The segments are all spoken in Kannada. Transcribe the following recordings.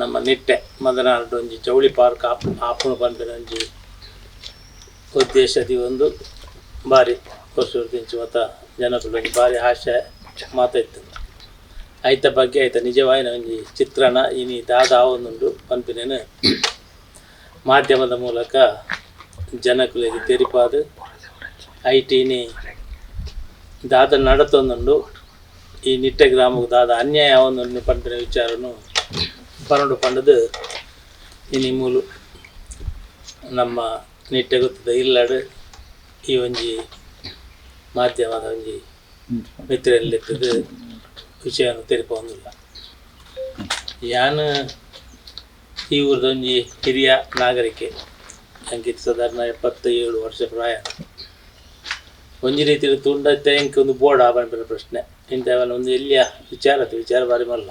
ನಮ್ಮ ನಿಟ್ಟೆ ಮದನಾಡು ಒಂಜಿ ಚೌಳಿ ಪಾರ್ಕ್ ಆಪ್, ಆಪುಣ ಪಂಪಿನ ಒಂಜಿ ಉದ್ದೇಶದಿ ಒಂದು ಬಾರಿ ವರ್ಷದಿಂಚು ಮತ ಒಂಜಿ ಬಾರಿ ಹಾಸ್ಯ ಮಾತಾಯ್ತು. ಐತ ಬಗ್ಗೆ ಆಯ್ತ ನಿಜವಾಯಿನ ಒಂಜಿ ಚಿತ್ರಣ ಇನಿ ದಾದ ಆವೊಂದುಂಡು ಪಂಪಿನೇನು ಮಾಧ್ಯಮದ ಮೂಲಕ ಜನಕುಲೆಗೆ ತೆರಿಪಾದು. ಐಟಿನಿ ದಾದ ನಡತೊಂದುಂಡು. ಈ ನಿಟ್ಟೆ ಗ್ರಾಮಕ್ಕೆ ದಾದ ಅನ್ಯಾಯ ಒಂದು ಪಂಪಿನ ವಿಚಾರನು ಪನ್ನೊಂದು ಪಂಡದು ಇನಿ ಮೂಲು ನಮ್ಮ ನಿಟ್ಟೆ ಗೊತ್ತದ ಇಲ್ಲಡು ಈ ಒಂಜಿ ಮಾಧ್ಯಮದ ಒಂಜಿ ಮಿತ್ರಲ್ಲಿದ್ದದು ವಿಷಯವನ್ನು ತೆರಿಪೊಂದಿಲ್ಲ ಯಾನು ಈ ಊರದೊಂಜಿ ಹಿರಿಯ ನಾಗರಿಕೆ ಅಂಕಿತ ಸಾಧಾರಣ ಎಪ್ಪತ್ತ ಏಳು ವರ್ಷ ಪ್ರಾಯ. ಒಂಜಿ ರೀತಿಯಲ್ಲಿ ತುಂಡತ್ತೆ ಎಂಕ್ ಒಂದು ಬೋರ್ಡ್ ಆಭರಣ ಪ್ರಶ್ನೆ. ಇಂಥವನ್ನ ಒಂದು ಎಲ್ಲಿಯ ವಿಚಾರ ವಿಚಾರ ಬಾರಿ ಮಲ್ಲ.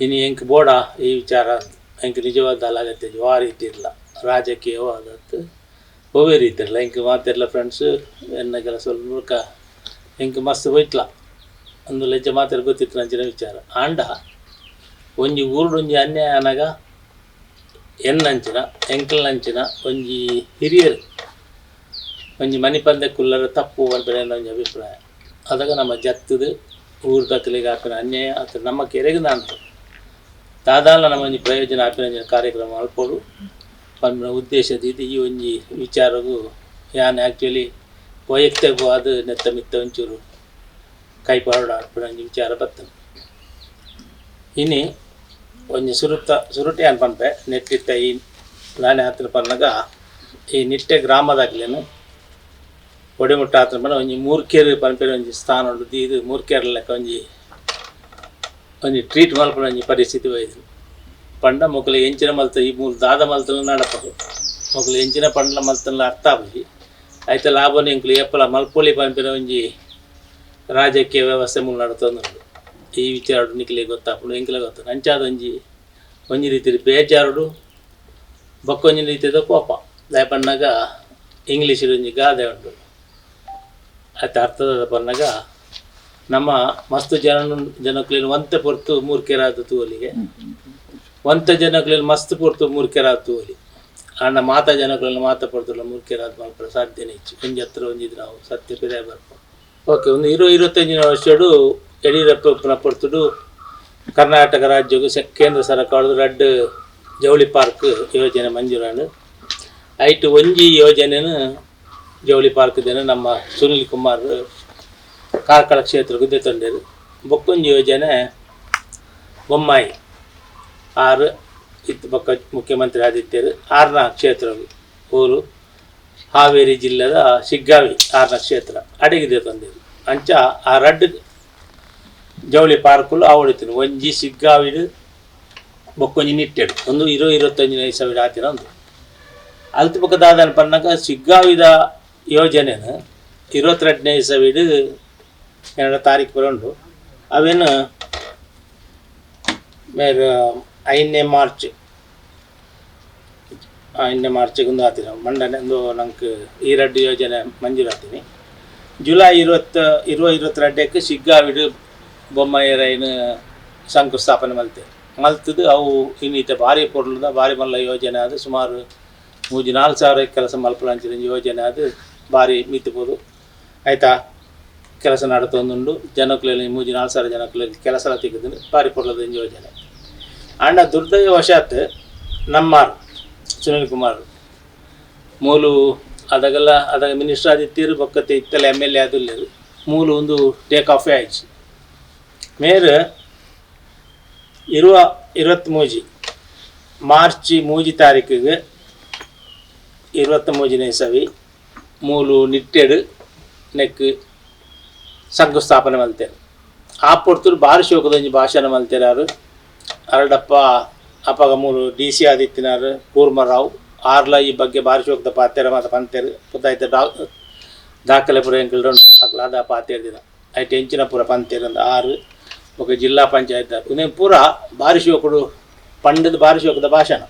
ಇನ್ನು ಎಂಕ್ ಬೋಡ ಈ ವಿಚಾರ ಎಂಕ್ ನಿಜವಾದ ಅಲಾಗತ್ತೆ ಆ ರೀತಿ ಇಲ್ಲ ರಾಜಕೀಯವಾದದ್ದು ಹೋವೇ ರೀತಿ ಇರಲ್ಲ ಎಂಕ್ ಮಾತೆಲ್ಲ ಫ್ರೆಂಡ್ಸ್ ಎನ್ನ ಕೆಲಸ ಮೂಲಕ ಎಂಕ್ ಮಸ್ತ್ ಹೋಯ್ತಲ್ಲ ಒಂದು ಲೆಜ್ಜ ಮಾತಾಡಿ ಗೊತ್ತಿತ್ತು ನಂಚಿನ ವಿಚಾರ. ಆಂಡ ಒಂಜಿ ಊರು ಒಂಜಿ ಅನ್ಯಾಯ ಅನಗ ಎನ್ನಂಚಿನ ಎಂಕಲ್ನಂಚಿನ ಒಂಜಿ ಹಿರಿಯರು, ಒಂಜಿ ಮನಿ ಪಂದ್ಯಕ್ಕುಲ್ಲರ ತಪ್ಪು ನನ್ನ ಒಂಜಿ ಅಭಿಪ್ರಾಯ. ಅದಾಗ ನಮ್ಮ ಜತ್ತದು ಊರು ತಕ್ಕಲಿಗೆ ಹಾಕಿನ ಅನ್ಯಾಯ ಅಥವಾ ನಮ್ಮ ಕೆರೆಗೆ ನಾನು ನಮ್ಮ ಒಂಜಿ ಪ್ರಯೋಜನ ಒಂಜಿ ಕಾರ್ಯಕ್ರಮ ಅಲ್ಪಡು ಪಂಪಿನ ಉದ್ದೇಶದ ಇದು ಈ ಒಂಜಿ ವಿಚಾರಗೂ ಯಾನ್ ಆ್ಯಕ್ಚುಲಿ ವೈಯಕ್ತಿಕವಾದ ನೆತ್ತ ಮಿತ್ತ ಒಂಚೂರು ಕೈಪಾಡ ಒಂಜಿ ವಿಚಾರ ಬರ್ತದೆ ಇನಿ ಒಂಜಿ ಸುರುತ ಸುರುಟಿ ಅನ್ ಪನ್ಪೆ ನೆಟ್ಟಿತ್ತ ಈ ನಾನೇ ಹತ್ರ ಪನ್ನಗ ಈ ನಿಟ್ಟೆ ಗ್ರಾಮದಾಗ್ಲೇನು ಒಡೆಮುಟ್ಟ ಹತ್ರ ಪನ್ನ ಒಂಜಿ ಮೂರ್ಕೇರು ಪನ್ಪೆರ ಒಂಜಿ ಸ್ಥಾನ ಉಂಡು ಇದು ಮೂರ್ಕೇರ್ ಲೆಕ್ಕ ಒಂಜಿ ಒಂಜಿ ಟ್ರೀಟ್ ಮಲ್ಪನ ಒಂಜಿ ಪರಿಸ್ಥಿತಿ ಒಯ್ದು ಪಂಡ ಮೊಕಲು ಎಂಚಿನ ಮಲ್ತ ಈ ಮೂರು ದಾದ ಮಲ್ತಲು ನಡಪದು ಮೊಕಲು ಎಂಚಿನ ಪಂಡ್ಲ ಮಲ್ತಲ್ಲ ಅರ್ಥ ಆಪುಜಿ ಐತ ಲಾಭನ ಎಂಕ್ಲು ಎಪ್ಪಲ ಮಲ್ಪೊಲಿ ಪನ್ಪಿನ ಒಂಜಿ ರಾಜಕೀಯ ವ್ಯವಸ್ಥೆ ಮೂಲ ನಡತೊಂದುಂಡು ಈ ವಿಚಾರ ನಿಕ್ಲೆ ಗೊತ್ತಾಪುಂಡು ಎಂಕ್ಲೆ ಗೊತ್ತ ಅಂಚಾದ ಒಂಜಿ ಒಂಜಿ ರೀತಿ ಬೇಜಾರುಡು ಬಕ್ಕೊಂಜಿ ರೀತಿದ ಕೋಪ ದಾಯಪಣ್ಣಗ ಇಂಗ್ಲೀಷ್ ಒಂಜಿ ಗಾದೆ ಉಂಟು ಆಯ್ತ ಅರ್ಥದ ಪನ್ನಗ ನಮ್ಮ ಮಸ್ತ್ ಜನ ಜನಕ್ಲೇನು ಒಂತೆ ಪೊರ್ತು ಮೂರ್ಖೆರಾದ ತೂವಲಿಗೆ ಒಂತ ಜನಕ್ಲೇನು ಮಸ್ತ್ ಪೊರ್ತು ಮೂರ್ಖೆರಾದ ತೂವಲಿ ಆಂಡ ಮಾತ ಜನಕ್ಲೆಲ್ಲ ಮಾತ ಪೊರ್ತುಲ್ಲ ಮೂರ್ಖೆರಾದ ಮಲ್ಪಡ ಸಾಧ್ಯನೇ ಹೆಚ್ಚು ಒಂಜಿ ಹತ್ರ ಒಂದಿದ್ದು ನಾವು, ಸತ್ಯ ಪಿರಾಯ ಬರ್ಪ ಓಕೆ ಒಂದು ಇರೋ ಇರುವತ್ತೈದು ವರ್ಷಡು ಯಡಿಯೂರಪ್ಪ ಪೊರ್ತುಡು ಕರ್ನಾಟಕ ರಾಜ್ಯಗೂ ಸೆ- ಕೇಂದ್ರ ಸರ್ಕಾರದ ರಡ್ಡ್ ಜವಳಿ ಪಾರ್ಕ್ ಯೋಜನೆ ಮಂಜೂರಾನು. ಐಟು ಒಂಜಿ ಯೋಜನೆನು ಜವಳಿ ಪಾರ್ಕ್ ನಮ್ಮ ಸುನಿಲ್ ಕುಮಾರ್ ಕಾರ್ಕಳ ಕ್ಷೇತ್ರ ಗುದ್ದೆ ತಂಡರು. ಬೊಕ್ಕೊಂಜಿ ಯೋಜನೆ ಬೊಮ್ಮಾಯಿ. ಆರು ಇತ್ತು ಪಕ್ಕ ಮುಖ್ಯಮಂತ್ರಿ ಆದಿತ್ಯರು. ಆರ್ನ ಕ್ಷೇತ್ರ ಊರು ಹಾವೇರಿ ಜಿಲ್ಲೆದ ಸಿಗ್ಗಾವಿ ಆರ್ನ ಕ್ಷೇತ್ರ. ಅಡಗಿದೆ ತಂದಿರು ಅಂಚ ಆ ರಡ್ ಜವಳಿ ಪಾರ್ಕುಲು ಆವಡಿತೀನಿ ಒಂಜಿ ಸಿಗ್ಗಾವಿಡು ಬೊಕ್ಕೊಂಜಿ ನಿಟ್ಟೆಡು. ಒಂದು ಇರೋ ಇರುವತ್ತೊಂಜಿನ ಸಾವಿರ ಆತಿನ ಒಂದು. ಅಲ್ತು ಪಕ್ಕ ಪನ್ನಗ ಸಿಗ್ಗಾವಿದ ಯೋಜನೆನ ಇರುವತ್ತೆರಡನೇ ಸಾವಿಡು ಎರಡು ತಾರೀಕು ಬರೋಂಡು ಅವೇನು ಬೇರೆ ಐದನೇ ಮಾರ್ಚ್, ಐದನೇ ಮಾರ್ಚಿಗೆ ಒಂದು ಆತೀನಿ ಮಂಡನೆ, ಒಂದು ನಂಗೆ ಈ ರಡ್ಡು ಯೋಜನೆ ಮಂಜೂರಾತೀನಿ ಜುಲೈ ಇರುವತ್ತು, ಇರುವ ಇರುವತ್ತೆರಡಕ್ಕೆ ಸಿಗ್ಗಾವಿಡು ಬೊಮ್ಮಾಯಿ ರೈನ್ ಶಂಕುಸ್ಥಾಪನೆ ಮಲ್ತೆ. ಮಲ್ತದ್ದು ಅವು ಇನ್ನಿತ ಭಾರಿ ಪೊರ್ಲದ, ಭಾರಿ ಮಲ್ಲ ಯೋಜನೆ ಅದು ಸುಮಾರು ಮೂಜಿ ನಾಲ್ಕು ಸಾವಿರ ಕೆಲಸ ಮಲ್ಪಲಂಚಿನ ಯೋಜನೆ ಅದು ಭಾರಿ ಮಿತ್ಬೋದು. ಆಯ್ತಾ? ಕೆಲಸ ನಡತೊಂದುಂಡು ಜನಕ್ಕಲ್ಲಿ ಮೂಜಿ ನಾಲ್ಕು ಸಾವಿರ ಜನಕ್ಕಲ್ಲಿ ಕೆಲಸ ತೆಗೆದು ಭಾರಿ ಪೊರ್ಲದ ಯೋಜನೆ ಅಣ್ಣ ದುರ್ದೈವಶಾತ್ ನಮ್ಮ ಸುನಿಲ್ ಕುಮಾರ್ ಮೂಲು ಅದಾಗೆಲ್ಲ ಅದಾಗ ಮಿನಿಸ್ಟರ್ ಆದಿತ್ಯರು ಬೊಕ್ಕತ್ತೆ ಇತ್ತಲ್ಲ ಎಂ ಎಲ್ ಎ ಆದಿಲ್ಲ ಮೂಲು ಒಂದು ಟೇಕ್ ಆಫೇ ಆಯ್ತು ಮೇರ್ ಇರುವ ಇರುವತ್ತು ಮೂಜಿ, ಮಾರ್ಚ್ ಮೂಜಿ ತಾರೀಕಿಗೆ ಇರುವತ್ತ ಮೂಜಿನೇ ಸವಿ ಮೂಲು ನಿಟ್ಟೆಡು ನೆಕ್ ಶಂಕುಸ್ಥಾಪನೆ ಮಲ್ತೇನೆ ಆ ಪೊರ್ತರು ಭಾರಿ ಶೋಕದೊಂಜಿ ಭಾಷಣ ಮಲ್ತೇರು ಯಾರು ಅರಡಪ್ಪ ಅಪ್ಪಗ ಮೂರು ಡಿ ಸಿ ಆದಿತ್ಯನಾರು ಕೂರ್ಮರಾವ್ ಆರ್ಲ ಈ ಬಗ್ಗೆ ಭಾರಿ ಶೋಕದ ಪಾತ್ಯರ ಮಾತ ಪಂತೇರು ಪುತ್ತಾಯ್ತ ಡಾ ದಾಖಲೆ ಪುರ ಎಂಕಲ್ಡು ಉಂಟು ಅಕ್ಲಾದ ಪಾತ್ಯರ ದಿನ ಐತೆ ಹೆಂಚಿನ ಪುರ ಪಂತೇರಂದ ಆರು ఒక జిల్లా పంచాయతీ నేను ಪೂರ ಭಾರಿ ಶೋಕುಡು ಪಂಡದ ಭಾರಿ ಶೋಕದ ಭಾಷಣ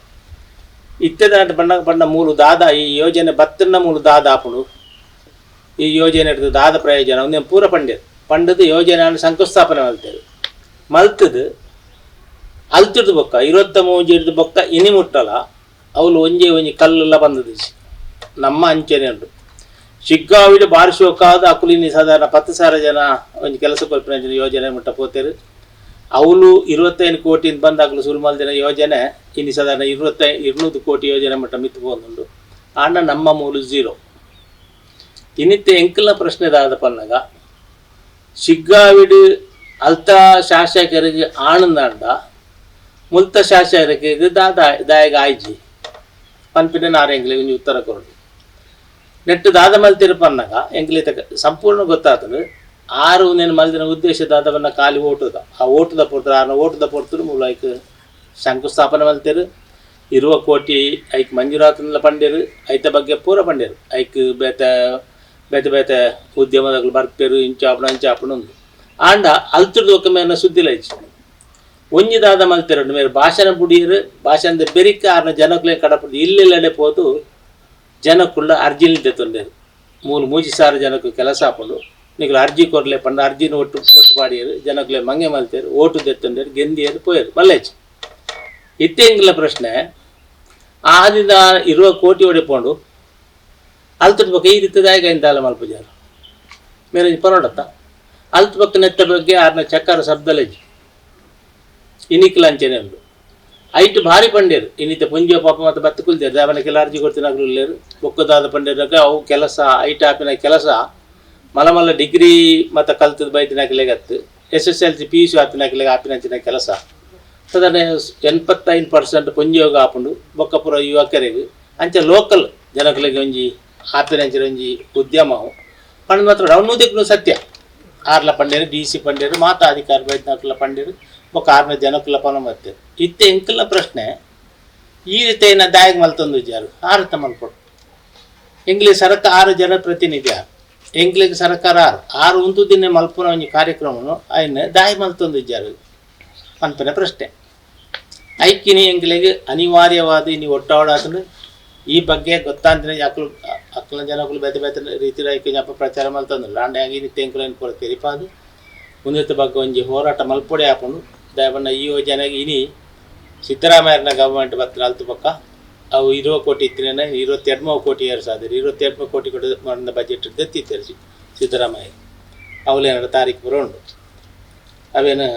ಇತ್ತದ ಪಂಡ ಪಂಡ ಮೂಲು ದಾದ ಈ ಯೋಜನೆ ಬತ್ತನ್ನ ಮೂಲು ದಾದ ಆಪುಡು ಈ ಯೋಜನೆ ಹಿಡಿದು ಆದ ಪ್ರಯೋಜನ ಒಂದೇನು ಪೂರ ಪಂಡ್ಯದು ಪಂಡದು ಯೋಜನೆಯನ್ನು ಶಂಕುಸ್ಥಾಪನೆ ಮಾಡ್ತೇವೆ. ಮಲ್ತದು ಅಲ್ತಿಡ್ದು ಬೊಕ್ಕ, ಇರುವತ್ತ ಮೂಜಿ ಬೊಕ್ಕ ಇನಿ ಮುಟ್ಟಲ ಅವಳು ಒಂಜೆ ಒಂಜಿ ಕಲ್ಲೆಲ್ಲ ಬಂದದ ನಮ್ಮ ಅಂಚೆನೆ ಉಂಟು. ಶಿಗ್ಗಾವಿಡ ಬಾರಿಸೋಕಾದ ಅಕುಲಿನಿ ಸಾಧಾರಣ ಪತ್ತು ಸಾವಿರ ಜನ ಒಂದು ಕೆಲಸ ಕಲ್ಪನೆ ಯೋಜನೆ ಮುಟ್ಟ ಪೋತೇರು. ಅವಳು ಇರುವತ್ತೈದು ಕೋಟಿಯಿಂದ ಬಂದಾಗಲೂ ಸುರುಮಲ್ ದಿನ ಯೋಜನೆ ಇನ್ನು ಸಾಧಾರಣ ಇರುವತ್ತೈ, ಇರುನೂರು ಕೋಟಿ ಯೋಜನೆ ಮಟ್ಟ ಮಿತ್ತು ಬಂದುಂಡು ಆಂಡ ನಮ್ಮ ಮೂಲ ಜೀರೋ ಝೀರೋ ಎಂಕಲ್ನ ಪ್ರಶ್ನೆ ದಾದ ಪನ್ನಗ, ಶಿಗ್ಗಾವಿಡು ಅಲ್ತ ಶಾಸಕರಿಗೆ ಆನಂದಾಂಡ ಮುಲ್ತ ಶಾಸಕರಿಗೆ ದಾದ ದಾಯಗ ಆಯ್ಜಿ. ಪನ್ಪಿನ ನಾರೆಂಗ್ಲಿ ಒಂಜಿ ಉತ್ತರ ಕೊರಡು ನೆಟ್ಟು ದಾದ ಮಲ್ತಿರ ಪನ್ನಗ ಎಂಗ್ಲಿ ತಕ ಸಂಪೂರ್ಣ ಗೊತ್ತಾತನು, ಆರು ನೇನು ಮಲ್ದಿನ ಉದ್ದೇಶ ದಾದವನ್ನ ಖಾಲಿ ಓಟುದ. ಆ ಓಟದ ಪೊರ್ತರು ಆರ್ನ ಓಟದ ಪೊರ್ತರು ಮೂಲ ಐಕ್ ಶಂಕುಸ್ಥಾಪನೆ ಮಲ್ತಿರು, ಇರುವ ಕೋಟಿ ಐಕ್ ಮಂಜೂರಾತನ ಪಂಡ್ಯರು, ಐತ ಬಗ್ಗೆ ಪೂರ ಪಂಡ್ಯರು. ಐಕ್ ಬೇತ ಬೇತೆ ಬೇತೆ ಉದ್ಯಮದಾಗಲು ಬರ್ಪೇರು ಇಂಚಾಪಣ ಇಂಚಾಪಣ ಒಂದು ಆಂಡ ಅಲ್ತಿರ್ದು ಒಕ್ಕ ಮೇನ ಸುದ್ದಿಲ ಇಚ್ಚಿ ಒಂಜಿ ದಾದ ಮಲ್ತಿರಡು ಮೇರೆ ಭಾಷಣ ಬುಡಿಯರು, ಭಾಷಣದ ಬೆರಿಕ ಆರ್ನ ಜನಕ್ಲೆ ಕಡಪಡು ಇಲ್ಲ ಪೋದು, ಜನಕ್ಕುಳ್ಳ ಅರ್ಜಿಲಿ ತೆತ್ತೊಂಡೇರು ಮೂರು ಮೂಜಿ ಸಾರು ಜನಕ್ಕೆ ಕೆಲಸ ಹಾಕೊಂಡು ನಿಗಳು ಅರ್ಜಿ ಕೊರ್ಲೆ ಪಂಡ ಅರ್ಜಿನ ಒಟ್ಟು ಒಟ್ಟು ಪಾಡಿಯರು, ಜನಕ್ಲೆ ಮಂಗೆ ಮಲ್ತೇರು, ಓಟು ತೆತ್ತೊಂಡೇರು ಗೆಂದಿಯರು, ಪೋಯರು ಬಲ್ಲೇಚ್ ಇತ್ತೆಂಗಿಲ್ಲ ಪ್ರಶ್ನೆ, ಆದಿಂದ ಇರುವ ಕೋಟಿ ಹೊಡೆಪೋಂಡು ಅಲ್ತದ ಬಗ್ಗೆ ಈ ರೀತಿದಾಯಗ ಇಂದಾಲ ಮಲ್ಪುಜಾರು? ಮೇರೆ ಪರೋಡತ್ತ. ಅಲ್ತ ಪಕ್ಕ ನೆತ್ತ ಬಗ್ಗೆ ಆರ್ನ ಚಕ್ಕಾರ ಶಬ್ದಲೇಜಿ ಇನಿಕ್ಲ ಅಂಚನೆ ಉಂಡು ಐಟ್ ಭಾರಿ ಪಂಡ್ಯರು. ಇನ್ನಿತ ಪುಂಜ ಪಾಪ ಮತ್ತು ಬತ್ತ ದೇವನ ದಾವನ ಕೆಲ ಅರ್ಜಿ ಕೊಡ್ತಿನಾಗ್ಲೇರು ಬೊಕ್ಕದಾದ ಪಂಡ್ಯರಾಗ ಅವು ಕೆಲಸ, ಐಟ್ ಆಪಿನ ಕೆಲಸ. ಮಲಮಲ್ಲ ಮಲ ಡಿಗ್ರಿ ಮತ್ತು ಕಲ್ತದ ಬೈತಿನಾಗಲೇಗತ್ತು S S L C P U C ಆಪಿನಾಗಲೇಗ ಆಪಿನಂಚಿನ ಕೆಲಸ. ಸದನೆ ಎನ್ಪತ್ತೈದು ಪರ್ಸೆಂಟ್ ಪುಂಜಿಯೋಗ ಆಪುಂಡು ಬೊಕ್ಕ ಪುರ ಯುವಕರಿಗೆ ಅಂಚ ಲೋಕಲ್ ಜನಗಳಿಗೆ ಒಂಜಿ ಒಂಜಿ ಉದ್ಯಮ ಪಂಡ ಮಾತ್ರ ಅವನುದಕ್ಕೂ ಸತ್ಯ. ಆರ್ಲ ಪಂಡ್ಯರು ಡಿ ಸಿ ಪಂಡ್ಯರು ಮಾತ ಅಧಿಕಾರಿ ಬೈದ್ನಾಕ್ಲ ಪಂಡ್ಯರು ಬೊಕ್ಕ ಆರ್ನ ಜನಕ್ಕುಲ ಪನ ಮತ್ತೆ ಇತ್ತೆ ಎಂಕಲ್ನ ಪ್ರಶ್ನೆ, ಈ ರೀತಿಯ ದಾಯಗ ಮಲ್ತೊಂದು ಜಾರು ಆರತ ಮಲ್ಪಡು ಎಂಗ್ಲಿ ಸರ್ಕಾರ ಆರು ಜನ ಪ್ರತಿನಿಧಿ ಆರು. ಎಂಗ್ಲಿಗೆ ಸರ್ಕಾರ ಆರು. ಆರು ಒಂದು ದಿನ ಮಲ್ಪುನ ಒಂಜಿ ಕಾರ್ಯಕ್ರಮನು ಅಯ್ನ ದಾಯ ಮಲ್ತೊಂದು ಜಾರು ಪನ್ಪನ ಪ್ರಶ್ನೆ. ಐಕಿನಿ ಎಂಗ್ಲಿಗೆ ಅನಿವಾರ್ಯವಾದ, ಇನಿ ಒಟ್ಟಾಡಾತನು ಈ ಬಗ್ಗೆ ಗೊತ್ತಾಂದ್ರೆ ಅಕ್ಲು ಅಕ್ಲ ಜನಗಳು ಬೇತೆ ಬೇತೆ ರೀತಿ ಐಕೆ ಜಪ ಪ್ರಚಾರ ಮಲ್ತಂದಿಲ್ಲ ಲಾಂಡೆ ಆಗಿ ನಿತ್ಯ ಎಂಕುಲನ್ ತೆರಿಪಾದು ಮುಂದಿತ ಬಗ್ಗೆ ಒಂಜಿ ಹೋರಾಟ ಮಲ್ಪೊಡೆ ಹಾಕೊಂಡು ದಯವನ್ನ ಈ ಯೋಜನೆಗೆ ಇನಿ ಸಿದ್ದರಾಮಯ್ಯನ ಗವರ್ಮೆಂಟ್ ಬತ್ತಿನ ಅಲ್ತು ಪಕ್ಕ ಅವು ಇರುವ ಕೋಟಿ ಇತ್ತಿನ ಇರುವತ್ತೆರಡು ಕೋಟಿ ಏರು ಸಾಧ್ಯ ಇರುವತ್ತೆರಡು ಕೋಟಿ ಕೊಟ್ಟು ಮಾಡಿದ ಬಜೆಟ್ ದತ್ತಿ ತೆರಿಸಿ ಸಿದ್ದರಾಮಯ್ಯ. ಅವಲೇನಾರ ತಾರೀಕು ಬರೋ ಉಂಟು. ಅವೇನು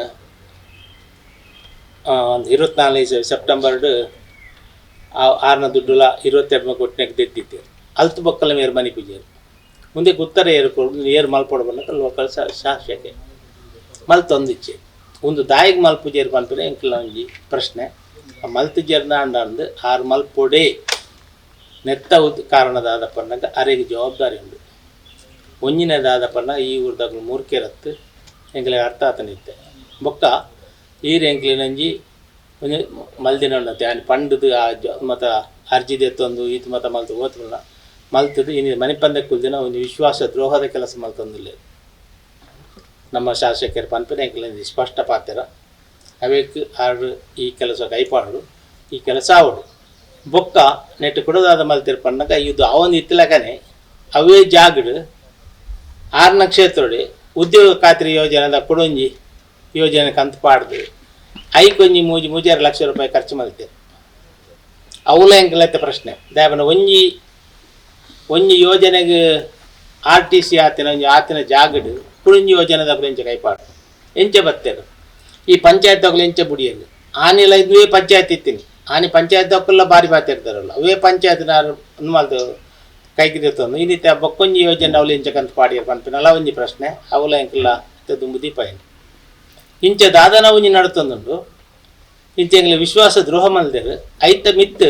ಒಂದು ಇರುವತ್ನಾಲ್ಕು ಸೆಪ್ಟೆಂಬರ್ಡು ಆರ್ನ ದುಡ್ಡುಲ ಇರುವತ್ತೆರಡು ಕೋಟಿನಾಗ ದೆತ್ತಿತ್ತೆ ಅಲ್ತು ಬಕ್ಕಲ ಮೇರು ಮನೆ ಪೂಜೆರು ಮುಂದೆ ಗುತ್ತರ ಏರು ಏರ್ ಮಲ್ಪೊಡ ಲೋಕಲ್ ಲೋಕಲ್ ಮಲ್ ಮಲ್ತೊಂದಿಚ್ಚೆ ಒಂದು ದಾಯಿಗೆ ಮಲ್ಪುಜೇರು ಪಂಪಿನ ಎಂಕಲ ಒಂಜಿ ಪ್ರಶ್ನೆ. ಆ ಮಲ್ತುಜೇರ್ನ ಅಂದ್ ಅಂದು ಆರು ಮಲ್ಪೊಡೆ ನೆತ್ತ ಕಾರಣದಾದ ಪನ್ನಗ ಅರೆಗೆ ಜವಾಬ್ದಾರಿ ಉಂಡು. ಒಂಜಿನದಾದ ಪನ್ನ ಈ ಊರ್ದಾಗ ಮೂರ್ಕೆರತ್ತು ಎಂಗ್ಲಿಗೆ ಅರ್ಥ ಆತನಿತ್ತೆ ಬೊಕ್ಕ ಈರು ಎಂಕ್ಲಿನಂಜಿ ಮಲ್ದಿನ ಉಂಡತೆ ಅಲ್ಲಿ ಪಂಡದು ಆ ಜ, ಮತ ಅರ್ಜಿದೆತ್ತೊಂದು ಈತ ಮತ ಮಲ್ತು ಓತುಲ್ಲ ಮಲ್ತದು ಇನ್ನು ಮನೆ ಪಂದ ಕುಲ್ದಿನ ಒಂದು ವಿಶ್ವಾಸ, ದ್ರೋಹದ ಕೆಲಸ ಮಲ್ತಂದಿಲ್ಲ ನಮ್ಮ ಶಾಸಕರು ಎಂಕ್ಲಿನ ಸ್ಪಷ್ಟ ಪಾತ್ರ. ಅವೇಕ್ ಆರು ಈ ಕೆಲಸ ಕೈಪಾಡು. ಈ ಕೆಲಸ ಆವಡು. ಬೊಕ್ಕ ನೆಟ್ಟು ಕೊಡೋದಾದ ಮಲ್ತಿರ್ ಪನ್ನಗ ಇದು ಅವನ್ ಇತ್ತಲಕನೆ ಅವೇ ಜಾಗಡು ಆರ್ನ ಕ್ಷೇತ್ರಡು ಉದ್ಯೋಗ ಖಾತ್ರಿ ಯೋಜನೆದ ಕೊಡೊಂಜಿ ಯೋಜನೆ ಕಂತು ಪಾಡ್ದು ಐಕೊಂಜಿ ಮೂಜಿ ಮೂಜಾರು ಲಕ್ಷ ರೂಪಾಯಿ ಖರ್ಚು ಮಲ್ತಿರ್. ಅವಲ ಎಂಕಲತ್ತ ಪ್ರಶ್ನೆ. ದಯಾಬನ ಒಂಜಿ ಒಂಜಿ ಯೋಜನೆಗೆ ಆರ್ ಟಿ ಸಿ ಆತಿನ ಒಂಜಿ ಆತಿನ ಜಾಗಡು ಕುಳಿಂಜಿ ಯೋಜನೆದ ಎಂಚ ಕೈಪಾಡು. ಎಂಚ ಬತ್ತೆರು. ಈ ಪಂಚಾಯತ್ ದೊಕ್ಕಲು ಎಂಚೆ ಬುಡಿಯಲ್ಲಿ. ಆನೆಲ್ಲ ಇದುವೇ ಪಂಚಾಯತ್ ಇತ್ತೀನಿ. ಆನೆ ಪಂಚಾಯತ್ ದೊಕ್ಕಲ್ಲ ಬಾರಿ ಮಾತಾಡ್ತಾರಲ್ಲ ಅವೇ ಪಂಚಾಯತ್ ನಾನು ಮಲ್ತು ಈ ರೀತಿ ಬೊಕ್ಕೊಂಜಿ ಯೋಜನೆ ಅವಳು ಎಂಚಕಂತ ಪಾಡಿಯ ಪಂಪಿನಲ್ಲ ಒಂಜಿ ಪ್ರಶ್ನೆ. ಅವಲ ಎಂಕಲ್ಲ ದುಂಬು ದೀಪ ಏನು ಇಂಚ ದಾದನ ಒಂಜಿ ನಡ್ತೊಂದುಂಡು. ವಿಶ್ವಾಸ ದ್ರೋಹ ಮಲ್ದೇರು. ಐತ ಮಿತ್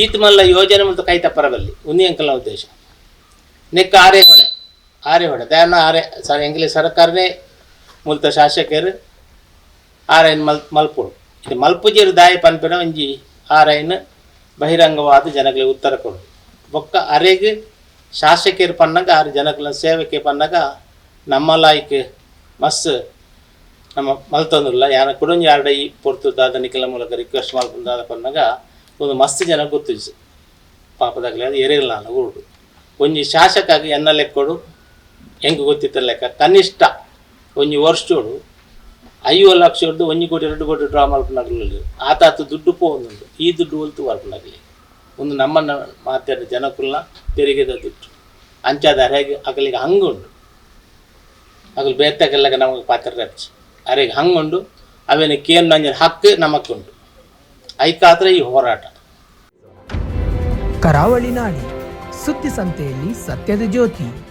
ಈತ್ ಮಲ್ಲ ಯೋಜನೆ ಮತ್ತು ಕೈತ ಪರಬಲ್ಲಿ ಉನ್ನಿ ಅಂಕಲ್ನ ಉದ್ದೇಶ. ನೆಕ್ಕ ಆರೆ ಹೊಣೆ ಆರೆ ಹೊಣೆ. ದಯನ ಆರೆ ಸರ್ ಎಂಗ್ಲಿ ಸರ್ಕಾರನೇ, ಮೂಲತ ಶಾಸಕರು ಆರೈನ್ ಮಲ್, ಮಲ್ಪುಡು. ಇದು ಮಲ್ಪುಜಿರು ದಾಯ ಪನ್ಪಿನ ಒಂಜಿ ಆರೈನ್ ಬಹಿರಂಗವಾದ ಜನಗಳಿಗೆ ಉತ್ತರ ಕೊಡು. ಬೊಕ್ಕ ಅರೆಗೆ ಶಾಸಕರು ಪನ್ನಗ ಆರು ಜನಗಳ ಸೇವಕ್ಕೆ ಪನ್ನಗ, ನಮ್ಮ ಲಾಯ್ಕ್ ಮಸ್, ನಮ್ಮ ಮಲ್ತೊಂದಿಲ್ಲ. ಯಾನ ಕುಡಂಜಿ ಆರ್ಡ ಈ ಪೊರ್ತು ದಾದ ನಿಖಲ ಮೂಲಕ ರಿಕ್ವೆಸ್ಟ್ ಮಲ್ಪುಂದಾದ ಪನ್ನಗ ಒಂದು ಮಸ್ತ್ ಜನ ಗೊತ್ತಿಜು ಪಾಪದಾಗಲಿ ಅದು ಎರೆಲ್ಲ ನಾನು ಊರು. ಒಂಜಿ ಶಾಸಕಾಗಿ ಎನ್ನ ಲೆಕ್ಕೋಡು ಹೆಂಗೆ ಗೊತ್ತಿತ್ತ ಲೆಕ್ಕ? ಕನಿಷ್ಠ ಒಂಜಿ ವರ್ಷೋಡು ಐವ ಲಕ್ಷ ಹೊಡೆದು ಒಂಜಿ ಕೋಟಿ, ಎರಡು ಕೋಟಿ ಡ್ರಾ ಮಾಡ್ಕೊಂಡಾಗಲಿ ಆತ ಆತ ದುಡ್ಡು ಪೋವೊಂದುಂಡು ಈ ದುಡ್ಡು ಹೊಲ್ತು ಮಾಡ್ಕೊಂಡಾಗಲಿ. ಒಂದು ನಮ್ಮನ್ನ ಮಾತಾಡ ಜನಕ್ಕುಲ್ಲ ತೆರಿಗೆದ ದುಡ್ಡು. ಅಂಚಾದ ಅರೆಗೆ ಅಕಲಿಗೆ ಹಂಗುಂಡು ಅಕಲು ಬೇತಕ್ಕೆಲ್ಲ ನಮಗೆ ಪಾತ್ರ ರಚ್. ಅರೆಗೆ ಹಂಗುಂಡು ಅವೇನು ಕೇನು ನಂಜನ ಹಕ್ಕು ನಮಕ್ಕುಂಡು ಐಕಾದ್ರೆ ಈ ಹೋರಾಟ. ಕರಾವಳಿ ನಾಡಿ. ಸುದ್ದಿ ಸಂತೆಯಲ್ಲಿ ಸತ್ಯದ ಜ್ಯೋತಿ.